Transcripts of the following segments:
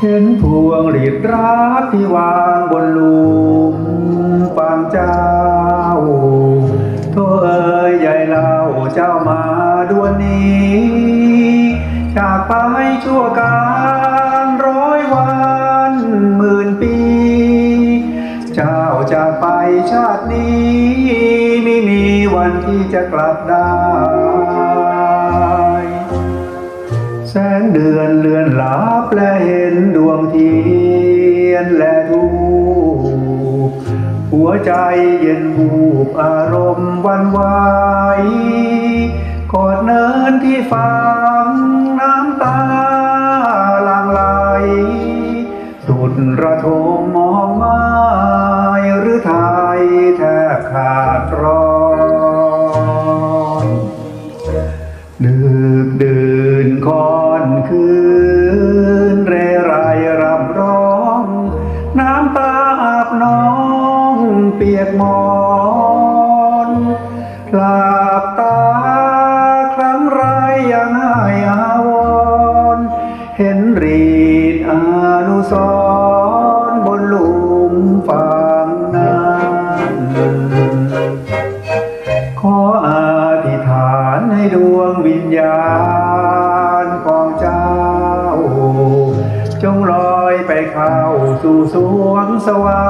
เห็นพวงหลีดรักที่วางบนลุมฟางเจ้าโทเอ่ยใหญ่เล่าเจ้ามาดวนนี้จากไปชั่วการร้อยวันหมื่นปี เจ้าจากไปชาตินี้ ไม่มีวันที่จะกลับได้ สงเดือนเลือนลับและเห็นดวงเทียนและทูหัวใจเย็นบูบอารมณ์วันไหวกอดเนินที่ฟังน้ำตาหลังไหลสุดระทมมองไม้หรือไทยแทบขาดร้อนดึกดื่นำตาอาบน้องเปียกหมอนหลับตาครั้งไรยังให้อาวรเห็นรีดอนุสรณ์บนหลุมฝังนั้นขออธิษฐานให้ดวงวิญญาณของเจ้า จงลอยไปเข้า สู่สวงสวร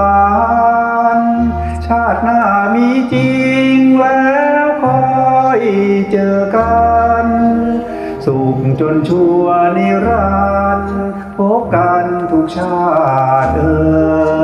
รค์ชาติหน้ามีจริงแล้วคอยเจอกัน สุขจนชั่วนิรันดร์พบกันทุกชาติเอ่ย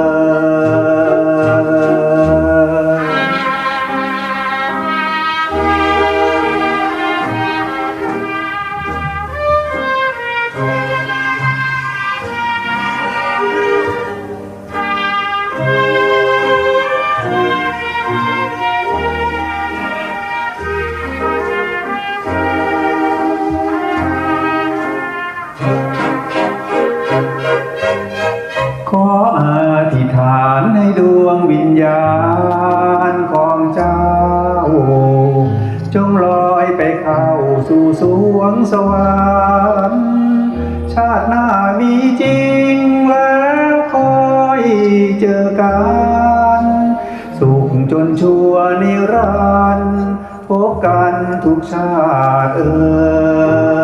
วิญญาณของเจ้า จงลอยไปเข้าสู่สวงสวรรค์ชาติหน้ามีจริงแล้วคอยเจอกัน สุขจนชั่วนิรันดร์พบกันทุกชาติเอ่